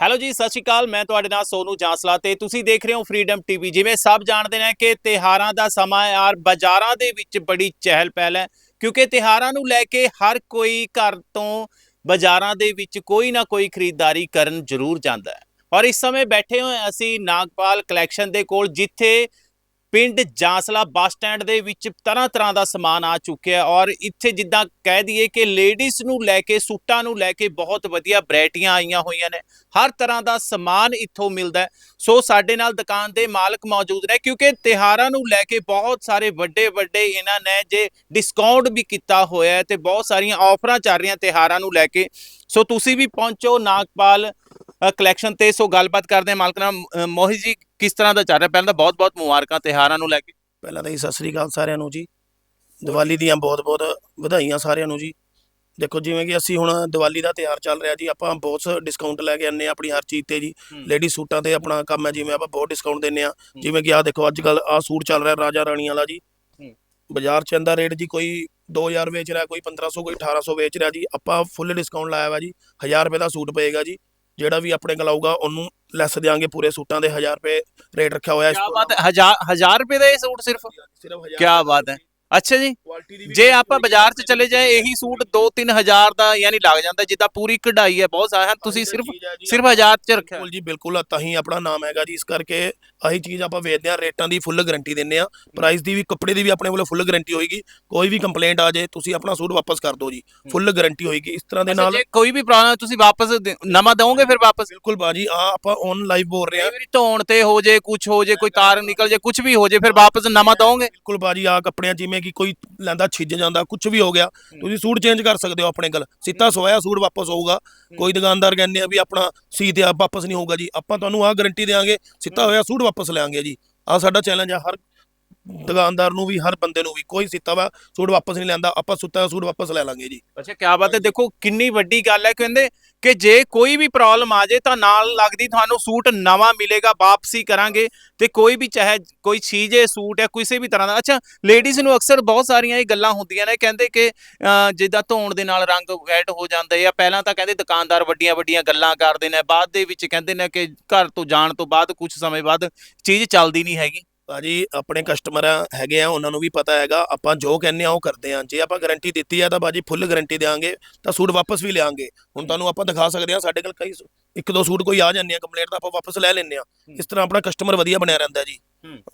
Hello ਜੀ, ਸਤਿ ਸ਼੍ਰੀ ਅਕਾਲ। ਮੈਂ ਤੁਹਾਡੇ ਨਾਲ ਸੋਨੂ ਜਾਂਸਲਾ ਤੇ ਤੁਸੀਂ ਦੇਖ ਰਹੇ ਹੋ ਫਰੀडम ਟੀਵੀ ਜਿਵੇਂ ਸਭ ਜਾਣਦੇ ਨੇ ਕਿ ਤਿਹਾਰਾਂ ਦਾ ਸਮਾਂ ਹੈ ਔਰ ਬਾਜ਼ਾਰਾਂ ਦੇ ਵਿੱਚ ਬੜੀ ਚਹਿਲ ਪਹਿਲ ਹੈ, ਕਿਉਂਕਿ ਤਿਹਾਰਾਂ ਨੂੰ ਲੈ ਕੇ ਹਰ ਕੋਈ ਘਰ ਤੋਂ ਬਾਜ਼ਾਰਾਂ ਦੇ ਵਿੱਚ ਕੋਈ ਨਾ ਕੋਈ ਖਰੀਦਦਾਰੀ ਕਰਨ ਜ਼ਰੂਰ ਜਾਂਦਾ ਹੈ। ਔਰ ਇਸ ਸਮੇਂ ਬੈਠੇ ਹੋਏ ਅਸੀਂ ਨਾਗਪਾਲ ਕਲੈਕਸ਼ਨ ਦੇ ਕੋਲ, ਜਿੱਥੇ ਪਿੰਡ ਜਾਂਸਲਾ ਬੱਸ ਸਟੈਂਡ ਦੇ ਵਿੱਚ ਤਰ੍ਹਾਂ ਤਰ੍ਹਾਂ ਦਾ ਸਮਾਨ ਆ ਚੁੱਕਿਆ ਔਰ ਇੱਥੇ ਜਿੱਦਾਂ ਕਹਿ ਦਈਏ ਕਿ ਲੇਡੀਜ਼ ਨੂੰ ਲੈ ਕੇ, ਸੂਟਾਂ ਨੂੰ ਲੈ ਕੇ ਬਹੁਤ ਵਧੀਆ ਵੈਰਾਈਟੀਆਂ ਆਈਆਂ ਹੋਈਆਂ ਨੇ। ਹਰ ਤਰ੍ਹਾਂ ਦਾ ਸਮਾਨ ਇੱਥੋਂ ਮਿਲਦਾ ਸੋ ਸਾਡੇ ਨਾਲ ਦੁਕਾਨ ਦੇ ਮਾਲਕ ਮੌਜੂਦ ਨੇ ਕਿਉਂਕਿ ਤਿਹਾਰਾਂ ਨੂੰ ਲੈ ਕੇ ਬਹੁਤ ਸਾਰੇ ਵੱਡੇ ਵੱਡੇ ਇਹਨਾਂ ਨੇ ਜੇ ਡਿਸਕਾਊਂਟ ਵੀ ਕੀਤਾ ਹੋਇਆ ਹੈ ਤੇ ਬਹੁਤ ਸਾਰੀਆਂ ਆਫਰਾਂ ਚੱਲ ਰਹੀਆਂ ਤਿਹਾਰਾਂ ਨੂੰ ਲੈ ਕੇ। ਸੋ ਤੁਸੀਂ ਵੀ ਪਹੁੰਚੋ ਨਾਗਪਾਲ ਕਲੈਕਸ਼ਨ ਤੇ। ਸੋ ਗੱਲਬਾਤ ਕਰਦੇ ਹਾਂ ਮਾਲਕ ਨਾਲ ਮੋਹਿਤ ਜੀ ਕਿਸ ਤਰ੍ਹਾਂ ਦਾ ਚੱਲ ਰਿਹਾ? ਪਹਿਲਾਂ ਤਾਂ ਬਹੁਤ ਬਹੁਤ ਮੁਬਾਰਕਾਂ ਤਿਹਾਰਾਂ ਨੂੰ ਲੈ ਕੇ। ਪਹਿਲਾਂ ਤਾਂ ਜੀ ਸਤਿ ਸ੍ਰੀ ਅਕਾਲ ਸਾਰਿਆਂ ਨੂੰ ਜੀ। ਦੀਵਾਲੀ ਦੀਆਂ ਬਹੁਤ-ਬਹੁਤ ਵਧਾਈਆਂ ਸਾਰਿਆਂ ਨੂੰ ਜੀ। ਦੇਖੋ ਜਿਵੇਂ ਕਿ ਅਸੀਂ ਹੁਣ ਦੀਵਾਲੀ ਦਾ ਤਿਉਹਾਰ ਚੱਲ ਰਿਹਾ ਜੀ ਆਪਾਂ ਬਹੁਤ ਡਿਸਕਾਊਂਟ ਲੈ ਕੇ ਆਨੇ ਆ ਆਪਣੀ ਹਰ ਚੀਜ਼ ਤੇ ਜੀ। ਲੇਡੀ ਸੂਟਾਂ ਤੇ ਆਪਣਾ ਕੰਮ ਹੈ ਜਿਵੇਂ ਆਪਾਂ ਬਹੁਤ ਡਿਸਕਾਊਂਟ ਦਿੰਨੇ ਆ ਜਿਵੇਂ ਕਿ ਆਹ ਦੇਖੋ ਅੱਜ ਕੱਲ ਆਹ ਸੂਟ ਚੱਲ ਰਿਹਾ ਰਾਜਾ ਰਾਣੀ ਵਾਲਾ ਜੀ। ਬਾਜ਼ਾਰ ਚ ਇਹਦਾ ਰੇਟ ਜੀ ਕੋਈ 2000 ਵੇਚ ਰਿਹਾ ਕੋਈ 1500 ਕੋਈ 1800 ਵੇਚ ਰਿਹਾ ਜੀ। ਆਪਾਂ ਫੁੱਲ ਡਿਸਕਾਊਂਟ ਲਾਇਆ ਵਾ ਜੀ। 1000 ਰੁਪਏ ਦਾ ਸੂਟ ਪਏਗਾ ਜੀ। ਜਿਹੜਾ ਵੀ ਆਪਣੇ ਕੋਲ ਆਊਗਾ ਉਹਨੂੰ ਲੈਸ ਦਿਆਂਗੇ ਪੂਰੇ ਸੂਟਾਂ ਦੇ 1000 ਰੁਪਏ ਰੇਟ ਰੱਖਿਆ ਹੋਇਆ ਇਸ ਕੀ ਬਾਤ ਹੈ? ਹਜ਼ਾਰ ਹਜ਼ਾਰ ਰੁਪਏ ਦਾ ਇਹ ਸੂਟ ਸਿਰਫ? ਸਿਰਫ 1000 ਕੀ ਬਾਤ ਹੈ। ਅੱਛਾ ਜੀ। ਜੇ ਆਪਾਂ ਬਾਜ਼ਾਰ 'ਚ ਚਲੇ ਜਾਏ ਇਹੀ ਸੂਟ 2-3 ਹਜ਼ਾਰ ਦਾ ਯਾਨੀ ਲੱਗ ਜਾਂਦਾ ਜਿੱਦਾਂ ਪੂਰੀ ਕਢਾਈ ਹੈ ਬਹੁਤ ਸਾਰਾ। ਤੁਸੀਂ ਸਿਰਫ ਸਿਰਫ ਹਜ਼ਾਰ 'ਚ ਰੱਖਿਆ। ਬਿਲਕੁਲ ਜੀ ਬਿਲਕੁਲ ਤਾਂ ਹੀ ਆਪਣਾ ਨਾਮ ਹੈਗਾ ਜੀ ਇਸ ਕਰਕੇ ਆਹੀ ਚੀਜ਼ ਆਪਾਂ ਵੇਚਦੇ ਆ ਰੇਟਾਂ ਦੀ ਫੁੱਲ ਗਾਰੰਟੀ ਦਿੰਨੇ ਆ ਪ੍ਰਾਈਸ ਦੀ ਵੀ ਕੱਪੜੇ ਦੀ ਵੀ ਆਪਣੇ ਵੱਲੋਂ ਫੁੱਲ ਗਾਰੰਟੀ ਹੋਏਗੀ। ਕੋਈ ਵੀ ਕੰਪਲੇਂਟ ਆ ਜਾਏ ਤੁਸੀਂ ਆਪਣਾ ਸੂਟ ਵਾਪਸ ਕਰ ਦਿਓ ਜੀ। ਫੁੱਲ ਗਾਰੰਟੀ ਹੋਏਗੀ। ਇਸ ਤਰ੍ਹਾਂ ਦੇ ਨਾਲ ਜੇ ਕੋਈ ਵੀ ਪ੍ਰੋਬਲਮ ਤੁਸੀਂ ਵਾਪਸ ਦੇ- ਨਵਾਂ ਦਵੋਗੇ ਫਿਰ ਵਾਪਸ? ਬਿਲਕੁਲ ਬਾਜੀ ਆ ਆਪਾਂ ਔਨ ਲਾਈਵ ਬੋਲ ਰਹੇ ਆ ਵਾਰੀ ਧੋਣ ਤੇ ਹੋ ਜੇ ਕੁਝ ਹੋ ਜੇ ਕੋਈ ਤਾਰ ਨਿਕਲ ਜੇ ਕੁਝ ਵੀ ਹੋ ਜੇ ਫਿਰ ਵਾਪਸ ਨਵਾਂ ਦਵੋਗੇ ਬਿਲਕੁਲ ਬਾਜੀ ਆ ਕੱਪੜਿਆਂ ਜਿਵੇਂ ਕਿ ਕੋਈ ਲੈਂਦਾ ਛਿੱਜ ਜਾਂਦਾ ਕੁਝ ਵੀ ਹੋ ਗਿਆ ਤੁਸੀਂ ਸੂਟ ਚੇਂਜ ਕਰ ਸਕਦੇ ਹੋ ਆਪਣੇ ਕੋਲ। ਸਿੱਧਾ ਸਵਾਇਆ ਸੂਟ ਵਾਪਸ ਹੋਊਗਾ। ਕੋਈ ਦੁਕਾਨਦਾਰ ਕਹਿੰਦੇ ਆ ਵੀ ਆਪਣਾ ਸੀ ਤੇ ਆ ਵਾਪਸ ਨਹੀਂ ਹੋਊਗਾ ਜੀ। ਆਪਾਂ ਤੁਹਾਨੂੰ ਆ ਗਾਰੰਟੀ ਦੇਵਾਂਗੇ ਸਿੱਧਾ ਹੋਇਆ ਸੂਟ ਵਾਪਸ ਲੈਾਂਗੇ ਜੀ। ਆ ਸਾਡਾ ਚੈਲੰਜ ਆ, ਹਰ ਦੁਕਾਨਦਾਰ ਨੂੰ ਵੀ, ਹਰ ਬੰਦੇ ਨੂੰ ਵੀ, ਕੋਈ ਸਿੱਤਾ ਵਾ, ਸੂਟ ਵਾਪਸ ਨਹੀਂ ਲੈਂਦਾ ਆਪਾਂ ਸੁੱਤਾ ਹੋਇਆ ਸੂਟ ਵਾਪਸ ਲੈ ਲਾਂਗੇ ਜੀ। ਅੱਛਾ ਕੀ ਬਾਤ ਹੈ, ਦੇਖੋ, ਕਿੰਨੀ ਵੱਡੀ ਗੱਲ ਹੈ, ਕਹਿੰਦੇ ਕਿ ਜੇ ਕੋਈ ਵੀ ਪ੍ਰੋਬਲਮ ਆ ਜੇ ਤਾਂ ਨਾਲ ਲੱਗਦੀ ਤੁਹਾਨੂੰ ਸੂਟ ਨਵਾਂ ਮਿਲੇਗਾ, ਵਾਪਸੀ ਕਰਾਂਗੇ ਤੇ ਕੋਈ ਵੀ ਚਾਹੇ ਕੋਈ ਚੀਜ਼ ਹੈ ਸੂਟ ਹੈ, ਕਿਸੇ ਵੀ ਤਰ੍ਹਾਂ ਦਾ। ਅੱਛਾ ਲੇਡੀਜ਼ ਨੂੰ ਅਕਸਰ ਬਹੁਤ ਸਾਰੀਆਂ ਇਹ ਗੱਲਾਂ ਹੁੰਦੀਆਂ ਨੇ, ਕਹਿੰਦੇ ਕਿ ਜਿੱਦਾਂ ਧੋਣ ਦੇ ਨਾਲ ਰੰਗ ਵੈਟ ਹੋ ਜਾਂਦਾ ਆ, ਪਹਿਲਾਂ ਤਾਂ ਕਹਿੰਦੇ ਦੁਕਾਨਦਾਰ ਵੱਡੀਆਂ ਵੱਡੀਆਂ ਗੱਲਾਂ ਕਰਦੇ ਨੇ, ਬਾਅਦ ਦੇ ਵਿੱਚ ਕਹਿੰਦੇ ਨੇ ਕਿ ਘਰ ਤੋਂ ਜਾਣ ਤੋਂ ਬਾਅਦ ਕੁਝ ਸਮੇਂ ਬਾਅਦ ਚੀਜ਼ ਚੱਲਦੀ ਨਹੀਂ ਹੈਗੀ। ਭਾਜੀ ਆਪਣੇ ਕਸਟਮਰ ਹੈਗੇ ਆ ਉਹਨਾਂ ਨੂੰ ਵੀ ਪਤਾ ਹੈਗਾ ਆਪਾਂ ਜੋ ਕਹਿੰਨੇ ਆ ਉਹ ਕਰਦੇ ਆ। ਜੇ ਆਪਾਂ ਗਾਰੰਟੀ ਦਿੱਤੀ ਆ ਤਾਂ ਬਾਜੀ ਫੁੱਲ ਗਾਰੰਟੀ ਦੇਵਾਂਗੇ ਤਾਂ ਸੂਟ ਵਾਪਸ ਵੀ ਲਿਆਂਗੇ। ਹੁਣ ਤੁਹਾਨੂੰ ਆਪਾਂ ਦਿਖਾ ਸਕਦੇ ਆ ਸਾਡੇ ਕੋਲ ਕਈ ਇੱਕ ਦੋ ਸੂਟ ਕੋਈ ਆ ਜਾਂਦੇ ਆ ਕੰਪਲੇਂਟ ਤਾਂ ਆਪਾਂ ਵਾਪਸ ਲੈ ਲੈਂਦੇ ਆ। ਇਸ ਤਰ੍ਹਾਂ ਆਪਣਾ ਕਸਟਮਰ ਵਧੀਆ ਬਣਿਆ ਰਹਿੰਦਾ ਜੀ।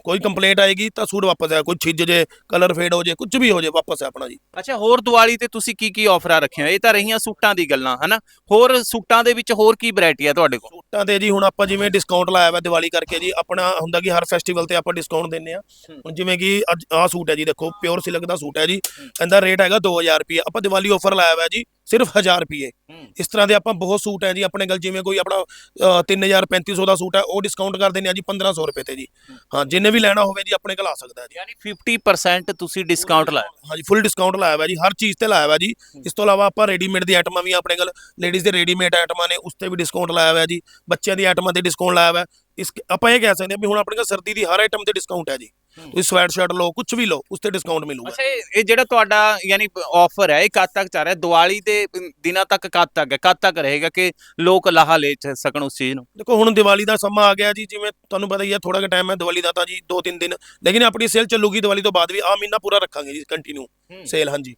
ਕੋਈ ਕੰਪਲੇਂਟ ਆਏਗੀ ਤਾਂ ਸੂਟ ਵਾਪਸ ਆ ਕੋਈ ਛਿੱਜ ਜੇ ਕਲਰ ਫੇਡ ਹੋ ਜੇ ਕੁਝ ਵੀ ਹੋ ਜੇ ਵਾਪਸ ਹੈ ਆਪਣਾ ਜੀ। ਅੱਛਾ ਹੋਰ ਦੀਵਾਲੀ ਤੇ ਤੁਸੀਂ ਕੀ ਕੀ ਆਫਰਾਂ ਰੱਖੀਆਂ? ਇਹ ਤਾਂ ਰਹੀਆਂ ਸੂਟਾਂ ਦੀ ਗੱਲਾਂ ਹਨਾ? ਹੋਰ ਸੂਟਾਂ ਦੇ ਵਿੱਚ ਹੋਰ ਕੀ ਵੈਰਾਈਟੀ ਆ ਤੁਹਾਡੇ ਕੋਲ? ਸੂਟਾਂ ਤੇ ਜੀ ਹੁਣ ਆਪਾਂ ਜਿਵੇਂ ਡਿਸਕਾਊਂਟ ਲਾਇਆ ਵਾ ਦੀਵਾਲੀ ਕਰਕੇ ਜੀ ਆਪਣਾ ਹੁੰਦਾ ਕਿ ਹਰ ਫੈਸਟੀਵਲ ਤੇ ਆਪਾਂ ਡਿਸਕਾਊਂਟ ਦਿੰਨੇ ਆ। ਹੁਣ ਜਿਵੇਂ ਕਿ ਅੱਜ ਆਹ ਸੂਟ ਹੈ ਜੀ ਦੇਖੋ ਪਿਓਰ ਸਿਲਕ ਦਾ ਸੂਟ ਹੈ ਜੀ ਇਹਦਾ ਰੇਟ ਹੈਗਾ 2000 ਰੁਪਏ ਆਪਾਂ ਦੀਵਾਲੀ ਆਫਰ ਲਾਇਆ ਵਾ ਜੀ ਸਿਰਫ 1000 ਰੁਪਏ ਇਸ ਤਰ੍ਹਾਂ ਦੇ ਆਪਾਂ ਬਹੁਤ ਸੂਟ ਹੈ ਜੀ ਆਪਣੇ ਕੋਲ ਜਿਵੇਂ ਕੋਈ ਆਪਣਾ ਅ, 3000 3500 ਦਾ ਸੂਟ ਹੈ ਉਹ ਡਿਸਕਾਊਂਟ ਕਰ ਦਿੰਨੇ ਆ ਜੀ 1500 ਰੁਪਏ ਤੇ ਜੀ। ਹਾਂ। ਜਿੰਨੇ ਵੀ ਲੈਣਾ ਹੋਵੇ ਜੀ ਆਪਣੇ ਕੋਲ ਆ ਸਕਦਾ ਹੈ ਜੀ। ਯਾਨੀ 50% ਤੁਸੀਂ ਡਿਸਕਾਊਂਟ ਲਾਇਆ। ਹਾਂਜੀ ਫੁੱਲ ਡਿਸਕਾਊਂਟ ਲਾਇਆ ਹੋਇਆ ਜੀ ਹਰ ਚੀਜ਼ ਤੇ ਲਾਇਆ ਹੋਇਆ ਜੀ। ਇਸ ਤੋਂ ਇਲਾਵਾ ਆਪਾਂ ਰੈਡੀਮੇਡ ਦੀ ਆਈਟਮਾਂ ਵੀ ਆਪਣੇ ਕੋਲ ਲੇਡੀਜ਼ ਦੇ ਰੈਡੀਮੇਡ ਆਈਟਮਾਂ ਨੇ ਉਸ ਤੇ ਵੀ ਡਿਸਕਾਊਂਟ ਲਾਇਆ ਹੋਇਆ ਜੀ। ਬੱਚਿਆਂ ਦੀ ਆਈਟਮਾਂ ਤੇ ਡਿਸਕਾਊਂਟ ਲਾਇਆ ਹੋਇਆ। ਇਸ ਆਪਾਂ ਇਹ ਕਹਿ ਸਕਦੇ ਹਾਂ ਵੀ ਹੁਣ ਆਪਣੇ ਕੋਲ ਸਰਦੀ ਦੀ ਹਰ ਆਈਟਮ ਤੇ ਡਿਸਕਾਊਂਟ ਹੈ ਜੀ। ਹੂੰ। ਤੁਸੀਂ ਸਵੈਟ ਸ਼ਰਟ ਲਓ ਕੁਝ ਵੀ ਲਓ ਉਸ ਤੇ ਡਿਸਕਾਊਂਟ ਮਿਲੂਗਾ। ਅੱਛਾ ਇਹ ਇਹ ਜਿਹੜਾ ਤੁਹਾਡਾ ਯਾਨੀ ਆਫਰ ਹੈ ਇਹ ਕਦ ਤੱਕ ਚੱਲ ਰਿਹਾ? ਦੀਵਾਲੀ ਦੇ ਦਿਨਾਂ ਤੱਕ ਕਦ ਤੱਕ ਹੈ? ਕਦ ਤੱਕ ਰਹੇਗਾ ਕਿ ਲੋਕ ਲਾਹਾ ਲੈ ਚ- ਸਕਣ ਉਸ ਚੀਜ਼ ਨੂੰ? ਦੇਖੋ ਹੁਣ ਦੀਵਾਲੀ ਦਾ ਸਮਾਂ ਆ ਗਿਆ ਜੀ ਜਿਵੇਂ ਤੁਹਾਨੂੰ ਪਤਾ ਹੀ ਹੈ ਥੋੜਾ ਜਿਹਾ ਟਾਈਮ ਹੈ ਦੀਵਾਲੀ ਦਾ ਤਾਂ ਜੀ 2-3 ਦਿਨ। ਲੇਕਿਨ ਆਪਣੀ ਸੇਲ ਚੱਲੂਗੀ ਦੀਵਾਲੀ ਤੋਂ ਬਾਅਦ ਵੀ ਆ ਮਹੀਨਾ ਪੂਰਾ ਰੱਖਾਂਗੇ ਜੀ ਕੰਟੀਨਿਊ ਸੇਲ ਹਾਂਜੀ।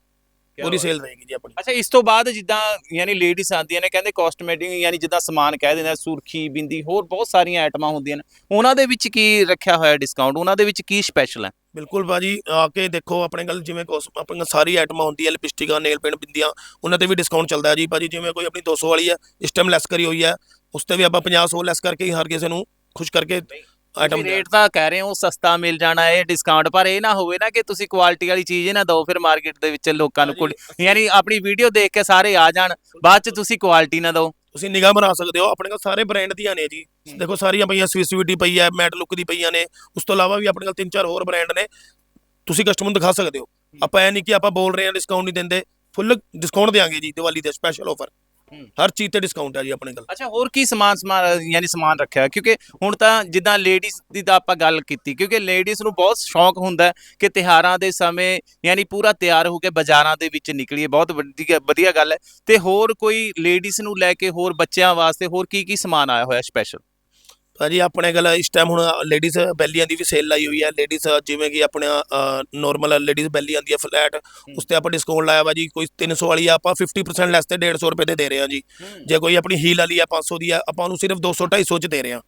ਪੂਰੀ ਸੇਲ ਰਹੇਗੀ ਜੀ ਆਪਣੀ। ਅੱਛਾ ਇਸ ਤੋਂ ਬਾਅਦ ਜਿੱਦਾਂ ਯਾਨੀ ਲੇਡੀਜ਼ ਆਉਂਦੀਆਂ ਨੇ ਕਹਿੰਦੇ ਕਾਸਟਮੈਟਿਕ ਯਾਨੀ ਜਿੱਦਾਂ ਸਮਾਨ ਕਹਿ ਦਿੰਦੇ ਆ ਸੁਰਖੀ ਬਿੰਦੀ ਹੋਰ ਬਹੁਤ ਸਾਰੀਆਂ ਆਈਟਮਾਂ ਹੁੰਦੀਆਂ ਨੇ। ਉਹਨਾਂ ਦੇ ਵਿੱਚ ਕੀ ਰੱਖਿਆ ਹੋਇਆ ਡਿਸਕਾਊਂਟ ਉਹਨਾਂ ਦੇ ਵਿੱਚ ਕੀ ਸਪੈਸ਼ਲ ਹੈ? ਬਿਲਕੁਲ ਬਾਜੀ ਆ ਕੇ ਦੇਖੋ ਆਪਣੇ ਕੋਲ ਜਿਵੇਂ ਕੋਸ ਆਪਣੇ ਕੋਲ ਸਾਰੀ ਆਈਟਮਾਂ ਹੁੰਦੀ ਹੈ ਲਿਪਸਟਿਕਾਂ ਨੇਲ ਪੇਂਟ ਬਿੰਦੀਆਂ ਉਹਨਾਂ ਤੇ ਵੀ ਡਿਸਕਾਊਂਟ ਚੱਲਦਾ ਹੈ ਜੀ। ਬਾਜੀ ਜਿਵੇਂ ਕੋਈ ਆਪਣੀ 200 ਵਾਲੀ ਹੈ ਇਸ ਟਾਈਮ ਲੈਸ ਕਰੀ ਹੋਈ ਹੈ ਉਸ ਤੇ ਵੀ ਆਪਾਂ 50 100 ਲੈਸ ਕਰਕੇ ਹੀ ਹਰ ਕਿਸੇ ਨੂੰ ਖੁਸ਼ ਕਰਕੇ ਆਈਟਮ ਰੇਟ ਤਾਂ ਕਹਿ ਰਹੇ ਹੋ ਸਸਤਾ ਮਿਲ ਜਾਣਾ ਹੈ ਡਿਸਕਾਊਂਟ ਪਰ ਇਹ ਨਾ ਹੋਵੇ ਨਾ ਕਿ ਤੁਸੀਂ ਕੁਆਲਿਟੀ ਵਾਲੀ ਚੀਜ਼ ਹੀ ਨਾ ਦਿਓ ਫਿਰ ਮਾਰਕੀਟ ਦੇ ਵਿੱਚ ਲੋਕਾਂ ਨੂੰ ਯਾਨੀ ਆਪਣੀ ਵੀਡੀਓ ਦੇਖ ਕੇ ਸਾਰੇ ਆ ਜਾਣ ਬਾਅਦ ਚ ਤੁਸੀਂ ਕੁਆਲਿਟੀ ਨਾ ਦਿਓ। ਤੁਸੀਂ ਨਿਗਾਹ ਬਣਾ ਸਕਦੇ ਹੋ ਆਪਣੇ ਕੋਲ ਸਾਰੇ ਬ੍ਰਾਂਡ ਦੀਆਂ ਨੇ ਜੀ। ਦੇਖੋ ਸਾਰੀਆਂ ਪਈਆਂ ਸਵਿਸਵਿਟੀ ਪਈ ਹੈ ਮੈਟ ਲੁੱਕ ਦੀ ਪਈਆਂ ਨੇ ਉਸ ਤੋਂ ਇਲਾਵਾ ਵੀ ਆਪਣੇ ਕੋਲ ਤਿੰਨ ਚਾਰ ਹੋਰ ਬ੍ਰਾਂਡ ਨੇ। ਤੁਸੀਂ ਕਸਟਮਰ ਨੂੰ ਦਿਖਾ ਸਕਦੇ ਹੋ। ਆਪਾਂ ਇਹ ਨਹੀਂ ਕਿ ਆਪਾਂ ਬੋਲ ਰਹੇ ਹਾਂ ਡਿਸਕਾਊਂਟ ਨਹੀਂ ਦਿੰਦੇ। ਫੁੱਲ ਡਿਸਕਾਊਂਟ ਦੇਾਂਗੇ ਜੀ ਦੀਵਾਲੀ ਦੇ ਸਪੈਸ਼ਲ ਆਫਰ। ਹਰ ਚੀਜ਼ ਤੇ ਡਿਸਕਾਊਂਟ ਹੈ ਜੀ ਆਪਣੇ ਕੋਲ। ਅੱਛਾ, ਹੋਰ ਕੀ ਸਮਾਨ ਸਮਾਨ ਯਾਨੀ ਸਮਾਨ ਰੱਖਿਆ ਕਿਉਂਕਿ ਹੁਣ ਤਾਂ ਜਿੱਦਾਂ ਲੇਡੀਜ਼ ਦੀ ਤਾਂ ਆਪਾਂ ਗੱਲ ਕੀਤੀ, ਕਿਉਂਕਿ ਲੇਡੀਜ਼ ਨੂੰ ਬਹੁਤ ਸ਼ੌਂਕ ਹੁੰਦਾ ਕਿ ਤਿਹਾਰਾਂ ਦੇ ਸਮੇਂ ਯਾਨੀ ਪੂਰਾ ਤਿਆਰ ਹੋ ਕੇ ਬਾਜ਼ਾਰਾਂ ਦੇ ਵਿੱਚ ਨਿਕਲੀਏ। ਬਹੁਤ ਵਧੀਆ ਵਧੀਆ ਗੱਲ ਹੈ। ਤੇ ਹੋਰ ਕੋਈ ਲੇਡੀਜ਼ ਨੂੰ ਲੈ ਕੇ ਹੋਰ ਬੱਚਿਆਂ ਵਾਸਤੇ ਹੋਰ ਕੀ ਕੀ ਸਮਾਨ ਆਇਆ ਹੋਇਆ ਸਪੈਸ਼ਲ ਭਾਜੀ ਆਪਣੇ ਕੋਲ ਇਸ ਟਾਈਮ ਹੁਣ ਲੇਡੀਜ਼ ਬੈਲੀਆਂ ਦੀ ਵੀ ਸੇਲ ਲਾਈ ਹੋਈ ਹੈ। ਲੇਡੀਜ਼ ਜਿਵੇਂ ਕਿ ਆਪਣਾ ਨਾਰਮਲ ਲੇਡੀਜ਼ ਬੈਲੀ ਆਉਂਦੀ ਹੈ ਫਲੈਟ ਉਸ ਤੇ ਆਪਾਂ ਡਿਸਕਾਊਂਟ ਲਾਇਆ ਵਾ ਜੀ। ਕੋਈ 300 ਵਾਲੀ ਆ ਆਪਾਂ 50% ਲੈਸ ਤੇ 150 ਰੁਪਏ ਤੇ ਦੇ ਰਹੇ ਹਾਂ ਜੀ। ਜੇ ਕੋਈ ਆਪਣੀ ਹੀਲ ਵਾਲੀ ਆ 500 ਦੀ ਆ ਆਪਾਂ ਉਹਨੂੰ ਸਿਰਫ 200 250 ਚ ਦੇ ਰਹੇ ਹਾਂ।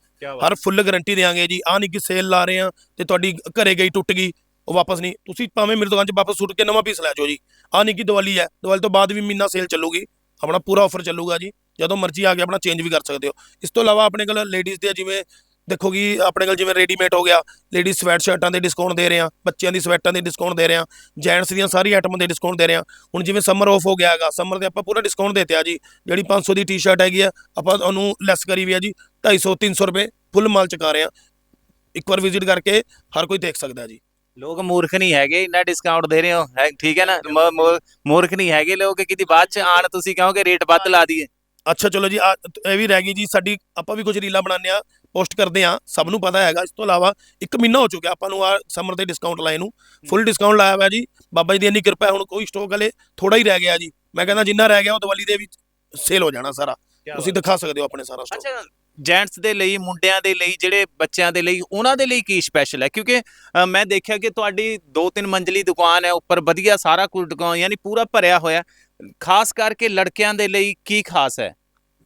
ਹਰ ਫੁੱਲ ਗਾਰੰਟੀ ਦੇਾਂਗੇ ਜੀ। ਆ ਨਹੀਂ ਕਿ ਸੇਲ ਲਾ ਰਹੇ ਆ ਤੇ ਤੁਹਾਡੀ ਘਰੇ ਗਈ ਟੁੱਟ ਗਈ ਉਹ ਵਾਪਸ ਨਹੀਂ। ਤੁਸੀਂ ਭਾਵੇਂ ਮੇਰੀ ਦੁਕਾਨ 'ਚ ਵਾਪਸ ਸੁੱਟ ਕੇ ਨਵਾਂ ਪੀਸ ਲੈ ਜਾਓ ਜੀ। ਆ ਨਹੀਂ ਕਿ ਦੀਵਾਲੀ ਹੈ। ਦੀਵਾਲੀ ਤੋਂ ਬਾਅਦ ਵੀ ਮਹੀਨਾ ਸੇਲ ਚੱਲੂਗੀ। ਆਪਣਾ ਪੂਰਾ ਆਫਰ ਚੱਲੂਗਾ ਜੀ। ਜਦੋਂ ਮਰਜ਼ੀ ਆ ਕੇ ਆਪਣਾ ਚੇਂਜ ਵੀ ਕਰ ਸਕਦੇ ਹੋ। ਇਸ ਤੋਂ ਇਲਾਵਾ ਆਪਣੇ ਕੋਲ ਲੇਡੀਜ਼ ਦੇ ਜਿਵੇਂ ਦੇਖੋ ਕਿ ਆਪਣੇ ਕੋਲ ਜਿਵੇਂ ਰੈਡੀਮੇਡ ਹੋ ਗਿਆ ਲੇਡੀਜ਼ ਸਵੈਟ ਸ਼ਰਟਾਂ ਦੇ ਡਿਸਕਾਊਂਟ ਦੇ ਰਹੇ ਆ ਬੱਚਿਆਂ ਦੀ ਸਵੈਟਾਂ ਦੇ ਡਿਸਕਾਊਂਟ ਦੇ ਰਹੇ ਆ ਜੈਂਟਸ ਦੀਆਂ ਸਾਰੀ ਆਈਟਮਾਂ ਦੇ ਡਿਸਕਾਊਂਟ ਦੇ ਰਹੇ ਆ ਹੁਣ ਜਿਵੇਂ ਸਮਰ ਆਫ ਹੋ ਗਿਆ ਹੈਗਾ ਸਮਰ ਦੇ ਆਪਾਂ ਪੂਰਾ ਡਿਸਕਾਊਂਟ ਦਿੱਤੇ ਆ ਜੀ, ਜਿਹੜੀ 500 ਦੀ ਟੀ-ਸ਼ਰਟ ਹੈਗੀ ਆ, ਆਪਾਂ ਉਹਨੂੰ ਲੈਸ ਕਰੀ ਵੀ ਆ ਜੀ 250 300 ਰੁਪਏ ਫੁੱਲ ਮਾਲ ਚੁਕਾ ਰਹੇ ਆ ਇੱਕ ਵਾਰ ਵਿਜ਼ਿਟ ਕਰਕੇ ਹਰ ਕੋਈ ਦੇਖ ਸਕਦਾ ਜੀ। ਲੋਕ ਮੂਰਖ ਨਹੀਂ ਹੈਗੇ, ਇੰਨਾ ਡਿਸਕਾਊਂਟ ਦੇ ਰਹੇ ਹੋ, ਹੈ, ਠੀਕ ਹੈ ਨਾ? ਮੂਰਖ ਨਹੀਂ ਹੈਗੇ ਲੋਕ, ਕਿਤੇ ਬਾਅਦ ਚ ਆਣ ਤੁਸੀਂ ਕਹੋਗੇ ਰੇਟ ਵੱਧ ਲਾ ਦਈਏ। ਅੱਛਾ ਚਲੋ ਜੀ ਇਹ ਵੀ ਰਹਿ ਗਈ ਜੀ ਸਾਡੀ ਆਪਾਂ ਵੀ ਕੁਝ ਰੀਲਾਂ ਬਣਾਉਂਦੇ ਆ ਪੋਸਟ ਕਰਦੇ ਆ ਸਭ ਨੂੰ ਪਤਾ ਹੈਗਾ। ਇਸ ਤੋਂ ਇਲਾਵਾ ਇੱਕ ਮਹੀਨਾ ਹੋ ਚੁੱਕਿਆ ਆਪਾਂ ਨੂੰ ਆ ਸਮਰ ਦੇ ਡਿਸਕਾਊਂਟ ਲਾਏ ਨੂੰ। ਫੁੱਲ ਡਿਸਕਾਊਂਟ ਲਾਇਆ ਹੋਇਆ ਜੀ। ਬਾਬਾ ਜੀ ਦੀ ਇੰਨੀ ਕਿਰਪਾ ਹੁਣ ਕੋਈ ਸਟਾਕ ਹਲੇ ਥੋੜਾ ਹੀ ਰਹਿ ਗਿਆ ਜੀ। ਮੈਂ ਕਹਿੰਦਾ ਜਿੰਨਾ ਰਹਿ ਗਿਆ ਉਹ ਦੀਵਾਲੀ ਦੇ ਵਿੱਚ ਸੇਲ ਹੋ ਜਾਣਾ ਸਾਰਾ। ਤੁਸੀਂ ਦਿਖਾ ਸਕਦੇ ਹੋ ਆਪਣੇ ਸਾਰਾ ਸਟਾਕ ਅੱਛਾ ਜੈਂਟਸ ਦੇ ਲਈ ਮੁੰਡਿਆਂ ਦੇ ਲਈ ਜਿਹੜੇ ਬੱਚਿਆਂ ਦੇ ਲਈ ਉਹਨਾਂ ਦੇ ਲਈ ਕੀ ਸਪੈਸ਼ਲ ਹੈ? ਕਿਉਂਕਿ ਮੈਂ ਦੇਖਿਆ ਕਿ ਤੁਹਾਡੀ ਦੋ ਤਿੰਨ ਮੰਜ਼ਲੀ ਦੁਕਾਨ ਹੈ ਉੱਪਰ ਵਧੀਆ ਸਾਰਾ ਕੁਝ ਦੁਕਾਨ ਯਾਨੀ ਪੂਰਾ ਭਰਿਆ ਹੋਇਆ ਖਾਸ ਕਰਕੇ ਲੜਕਿਆਂ ਦੇ ਲਈ ਕੀ ਖਾਸ ਹੈ?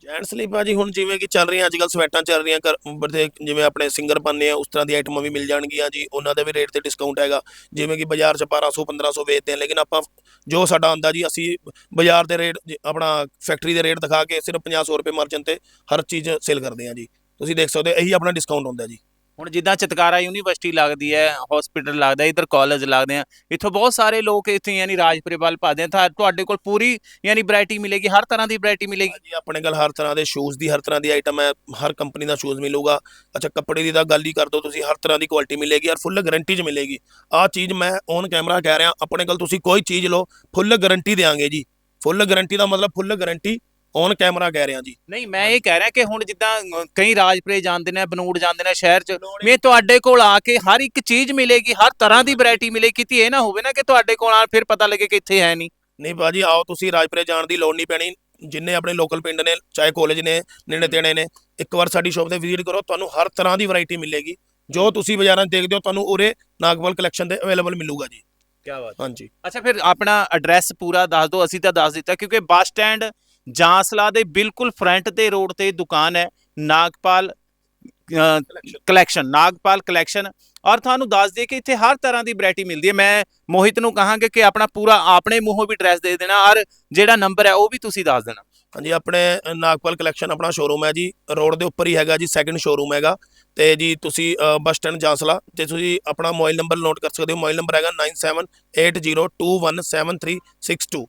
ਜੈਂਟਸ ਲਈ ਭਾਜੀ ਹੁਣ ਜਿਵੇਂ ਕਿ ਚੱਲ ਰਹੀਆਂ ਅੱਜਕੱਲ ਸਵੈਟਾਂ ਚੱਲ ਰਹੀਆਂ ਕਰ- ਬੜੇ ਜਿਵੇਂ ਆਪਣੇ ਸਿੰਗਰ ਬਣਨੇ ਆ, ਉਸ ਤਰ੍ਹਾਂ ਦੀ ਆਈਟਮਾਂ ਵੀ ਮਿਲ ਜਾਣਗੀਆਂ ਜੀ, ਉਹਨਾਂ ਦੇ ਵੀ ਰੇਟ ਤੇ ਡਿਸਕਾਊਂਟ ਹੈਗਾ। ਜਿਵੇਂ ਕਿ ਬਾਜ਼ਾਰ 'ਚ 1200 1500 ਵੇਚਦੇ ਆ, ਲੇਕਿਨ ਆਪਾਂ ਜੋ ਸਾਡਾ ਆਂਦਾ ਜੀ, ਅਸੀਂ ਬਾਜ਼ਾਰ ਦੇ ਰੇਟ ਆਪਣਾ ਫੈਕਟਰੀ ਦੇ ਰੇਟ ਦਿਖਾ ਕੇ ਸਿਰਫ 500 ਰੁਪਏ ਮਾਰਜਨ ਤੇ ਹਰ ਚੀਜ਼ ਸੇਲ ਕਰਦੇ ਆ ਜੀ। ਤੁਸੀਂ ਦੇਖ ਸਕਦੇ ਹੋ, ਇਹੀ ਆਪਣਾ ਡਿਸਕਾਊਂਟ ਹੁੰਦਾ ਜੀ। ਹੁਣ ਜਿੱਦਾਂ ਚਤਕਾਰਾ ਯੂਨੀਵਰਸਿਟੀ ਲੱਗਦੀ ਹੈ ਹਸਪੀਟਲ ਲੱਗਦਾ, ਇਧਰ ਕਾਲਜ ਲੱਗਦੇ ਆ, ਇੱਥੋਂ ਬਹੁਤ ਸਾਰੇ ਲੋਕ ਇੱਥੇ ਯਾਨੀ ਰਾਜਪੁਰੇ ਵੱਲ ਭਾਦੇ ਆ, ਤਾਂ ਤੁਹਾਡੇ ਕੋਲ ਪੂਰੀ ਯਾਨੀ ਵੈਰਾਈਟੀ ਮਿਲੇਗੀ, ਹਰ ਤਰ੍ਹਾਂ ਦੀ ਵੈਰਾਈਟੀ ਮਿਲੇਗੀ। ਜੀ ਆਪਣੇ ਕੋਲ ਹਰ ਤਰ੍ਹਾਂ ਦੇ ਸ਼ੂਜ਼ ਦੀ, ਹਰ ਤਰ੍ਹਾਂ ਦੀ ਆਈਟਮ ਹੈ, ਹਰ ਕੰਪਨੀ ਦਾ ਸ਼ੂਜ਼ ਮਿਲੂਗਾ। ਅੱਛਾ, ਕੱਪੜੇ ਦੀ ਤਾਂ ਗੱਲ ਹੀ ਕਰ ਦੋ ਤੁਸੀਂ, ਹਰ ਤਰ੍ਹਾਂ ਦੀ ਕੁਆਲਿਟੀ ਮਿਲੇਗੀ ਔਰ ਫੁੱਲ ਗਾਰੰਟੀ 'ਚ ਮਿਲੇਗੀ। ਆਹ ਚੀਜ਼ ਮੈਂ ਔਨ ਕੈਮਰਾ ਕਹਿ ਰਿਹਾ, ਆਪਣੇ ਕੋਲ ਤੁਸੀਂ ਕੋਈ ਚੀਜ਼ ਲਓ ਫੁੱਲ ਗਾਰੰਟੀ ਦੇਾਂਗੇ ਜੀ। ਫੁੱਲ ਗਾਰੰਟੀ ਦਾ ਮਤਲਬ ਫੁੱਲ ਗਾਰੰਟੀ ਔਨ ਕੈਮਰਾ ਕਹਿ ਰਿਹਾ ਜੀ। ਨਹੀਂ ਮੈਂ ਇਹ ਕਹਿ ਰਿਹਾ ਕਿ ਹੁਣ ਜਿੱਦਾਂ ਅ, ਕਈ ਰਾਜਪੁਰੇ ਜਾਂਦੇ ਨੇ ਬਨੂੜ ਜਾਂਦੇ ਨੇ ਸ਼ਹਿਰ 'ਚ ਮੈਂ ਤੁਹਾਡੇ ਕੋਲ ਆ ਕੇ ਹਰ ਇੱਕ ਚੀਜ਼ ਮਿਲੇਗੀ ਹਰ ਤਰ੍ਹਾਂ ਦੀ ਵੈਰਾਈਟੀ ਮਿਲੇਗੀ ਕਿਤੇ ਇਹ ਨਾ ਹੋਵੇ ਨਾ ਕਿ ਤੁਹਾਡੇ ਕੋਲ ਆ ਫਿਰ ਪਤਾ ਲੱਗੇ ਕਿ ਇੱਥੇ ਹੈ ਨਹੀਂ। ਨਹੀਂ ਬਾਜੀ ਆਓ ਤੁਸੀਂ ਰਾਜਪੁਰੇ ਜਾਣ ਦੀ ਲੋੜ ਨਹੀਂ ਪੈਣੀ। ਜਿੰਨੇ ਆਪਣੇ ਲੋਕਲ ਪਿੰਡ ਨੇ ਚਾਹੇ ਕਾਲਜ ਨੇ ਨੇੜੇ ਤੇੜੇ ਨੇ ਇੱਕ ਵਾਰ ਸਾਡੀ ਸ਼ਾਪ ਤੇ ਵਿਜ਼ਿਟ ਕਰੋ ਤੁਹਾਨੂੰ ਹਰ ਤਰ੍ਹਾਂ ਦੀ ਵੈਰਾਈਟੀ ਮਿਲੇਗੀ। ਜੋ ਤੁਸੀਂ ਬਾਜ਼ਾਰਾਂ 'ਚ ਦੇਖਦੇ ਹੋ ਤੁਹਾਨੂੰ ਉਰੇ ਨਾਗਪਾਲ ਕਲੈਕਸ਼ਨ ਤੇ ਅਵੇਲੇਬਲ ਮਿਲੂਗਾ ਜੀ। ਕੀ ਬਾਤ ਹਾਂਜੀ। ਅੱਛਾ ਫਿਰ ਆਪਣਾ ਐਡਰੈਸ ਪੂਰਾ ਦੱਸ ਦਿਓ ਅਸੀਂ ਤਾਂ ਦੱਸ ਦਿੱਤਾ ਕਿਉਂਕਿ ਬੱਸ ਸਟੈਂਡ ਜਾਂਸਲਾ ਦੇ ਬਿਲਕੁਲ ਫਰੰਟ ਤੇ ਰੋਡ ਤੇ ਦੁਕਾਨ ਹੈ ਨਾਗਪਾਲ ਕਲੈਕਸ਼ਨ ਨਾਗਪਾਲ ਕਲੈਕਸ਼ਨ ਔਰ ਤੁਹਾਨੂੰ ਦੱਸ ਦਈਏ ਕਿ ਇੱਥੇ ਹਰ ਤਰ੍ਹਾਂ ਦੀ ਵੈਰਾਈਟੀ ਮਿਲਦੀ ਹੈ। ਮੈਂ ਮੋਹਿਤ ਨੂੰ ਕਹਾਂਗੇ ਕਿ ਆਪਣਾ ਪੂਰਾ ਆਪਣੇ ਮੂੰਹੋਂ ਵੀ ਐਡਰੈਸ ਦੇ ਦੇਣਾ ਔਰ ਜਿਹੜਾ ਨੰਬਰ ਹੈ ਉਹ ਵੀ ਤੁਸੀਂ ਦੱਸ ਦੇਣਾ। ਹਾਂਜੀ ਆਪਣੇ ਨਾਗਪਾਲ ਕਲੈਕਸ਼ਨ ਆਪਣਾ ਸ਼ੋਰੂਮ ਹੈ ਜੀ। ਰੋਡ ਦੇ ਉੱਪਰ ਹੀ ਹੈਗਾ ਜੀ ਸੈਕੰਡ ਸ਼ੋਰੂਮ ਹੈਗਾ। ਤੇ ਜੀ ਤੁਸੀਂ ਬੱਸ ਸਟੈਂਡ ਜਾਂਸਲਾ ਤੇ ਤੁਸੀਂ ਆਪਣਾ ਮੋਬਾਈਲ ਨੰਬਰ ਨੋਟ ਕਰ ਸਕਦੇ ਹੋ। ਮੋਬਾਈਲ ਨੰਬਰ ਹੈਗਾ 9780217362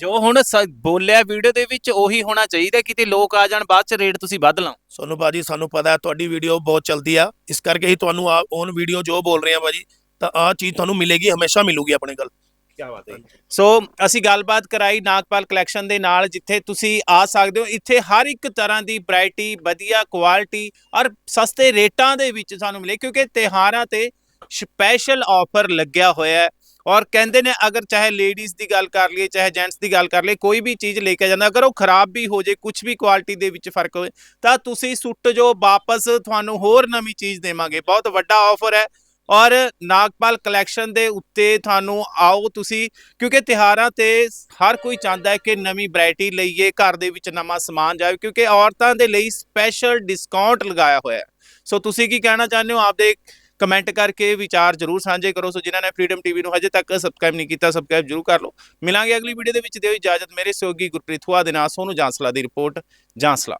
ਜੋ ਹੁਣ ਸ- ਬੋਲਿਆ ਵੀਡੀਓ ਦੇ ਵਿੱਚ ਉਹੀ ਹੋਣਾ ਚਾਹੀਦਾ ਕਿਤੇ ਲੋਕ ਆ ਜਾਣ ਬਾਅਦ ਚ ਰੇਟ ਤੁਸੀਂ ਵੱਧ ਲਾਓ। ਸੋਨੂੰ ਬਾਜੀ ਸਾਨੂੰ ਪਤਾ ਹੈ ਤੁਹਾਡੀ ਵੀਡੀਓ ਬਹੁਤ ਚੱਲਦੀ ਆ। ਇਸ ਕਰਕੇ ਹੀ ਤੁਹਾਨੂੰ ਆ ਔਨ ਵੀਡੀਓ ਜੋ ਬੋਲ ਰਹੇ ਆ ਬਾਜੀ ਤਾਂ ਆ ਚੀਜ਼ ਤੁਹਾਨੂੰ ਮਿਲੇਗੀ ਹਮੇਸ਼ਾ ਮਿਲੂਗੀ ਆਪਣੇ ਕੋਲ ਕੀ ਬਾਤ ਹੈ ਸੋ ਅਸੀਂ ਗੱਲਬਾਤ ਕਰਾਈ ਨਾਗਪਾਲ ਕਲੈਕਸ਼ਨ ਦੇ ਨਾਲ ਜਿੱਥੇ ਤੁਸੀਂ ਆ ਸਕਦੇ ਹੋ। ਇੱਥੇ ਹਰ ਇੱਕ ਤਰ੍ਹਾਂ ਦੀ ਵੈਰਾਈਟੀ ਵਧੀਆ ਕੁਆਲਿਟੀ ਔਰ ਸਸਤੇ ਰੇਟਾਂ ਦੇ ਵਿੱਚ ਸਾਨੂੰ ਮਿਲੇ ਕਿਉਂਕਿ ਤਿਹਾਰਾਂ ਤੇ ਸਪੈਸ਼ਲ ਆਫਰ ਲੱਗਿਆ ਹੋਇਆ ਹੈ। ਔਰ ਕਹਿੰਦੇ ਨੇ ਅਗਰ ਚਾਹੇ ਲੇਡੀਜ਼ ਦੀ ਗੱਲ ਕਰ ਲਈਏ, ਚਾਹੇ ਜੈਂਟਸ ਦੀ ਗੱਲ ਕਰ ਲਈਏ, ਕੋਈ ਵੀ ਚੀਜ਼ ਲੈ ਕੇ ਜਾਂਦਾ, ਅਗਰ ਉਹ ਖਰਾਬ ਵੀ ਹੋ ਜੇ ਕੁਝ ਵੀ ਕੁਆਲਿਟੀ ਦੇ ਵਿੱਚ ਫ਼ਰਕ ਹੋਵੇ, ਤਾਂ ਤੁਸੀਂ ਸੁੱਟ ਜੋ, ਵਾਪਸ ਤੁਹਾਨੂੰ ਹੋਰ ਨਵੀਂ ਚੀਜ਼ ਦੇਵਾਂਗੇ। ਬਹੁਤ ਵੱਡਾ ਆਫਰ ਹੈ ਔਰ ਨਾਗਪਾਲ ਕਲੈਕਸ਼ਨ ਦੇ ਉੱਤੇ ਤੁਹਾਨੂੰ ਆਓ ਤੁਸੀਂ, ਕਿਉਂਕਿ ਤਿਹਾਰਾਂ ਤੇ ਹਰ ਕੋਈ ਚਾਹੁੰਦਾ ਹੈ ਕਿ ਨਵੀਂ ਵੈਰਾਈਟੀ ਲਈਏ, ਘਰ ਦੇ ਵਿੱਚ ਨਵਾਂ ਸਮਾਨ ਜਾਵੇ, ਕਿਉਂਕਿ ਔਰਤਾਂ ਦੇ ਲਈ ਸਪੈਸ਼ਲ ਡਿਸਕਾਊਂਟ ਲਗਾਇਆ ਹੋਇਆ ਸੋ ਤੁਸੀਂ ਕੀ ਕਹਿਣਾ ਚਾਹੁੰਦੇ ਹੋ? ਆਪਦੇ ਕਮੈਂਟ ਕਰਕੇ ਵਿਚਾਰ ਜਰੂਰ ਸਾਂਝੇ ਕਰੋ। ਸੋ ਜਿਨ੍ਹਾਂ ਨੇ ਫਰੀडम ਟੀਵੀ ਨੂੰ ਹਜੇ ਤੱਕ ਸਬਸਕ੍ਰਾਈਬ ਨਹੀਂ ਕੀਤਾ ਸਬਸਕ੍ਰਾਈਬ ਜਰੂਰ ਕਰ ਲਓ। ਮਿਲਾਂਗੇ ਅਗਲੀ ਵੀਡੀਓ ਦੇ ਵਿੱਚ। ਦਿਓ ਇਜਾਜ਼ਤ ਮੇਰੇ ਸਹਿਯੋਗੀ ਗੁਰਪ੍ਰੀਤ ਹੁਆ ਦੇ ਨਾਲ। ਸੋਨੂੰ ਜਾਂਸਲਾ ਦੀ ਰਿਪੋਰਟ, ਜਾਂਸਲਾ।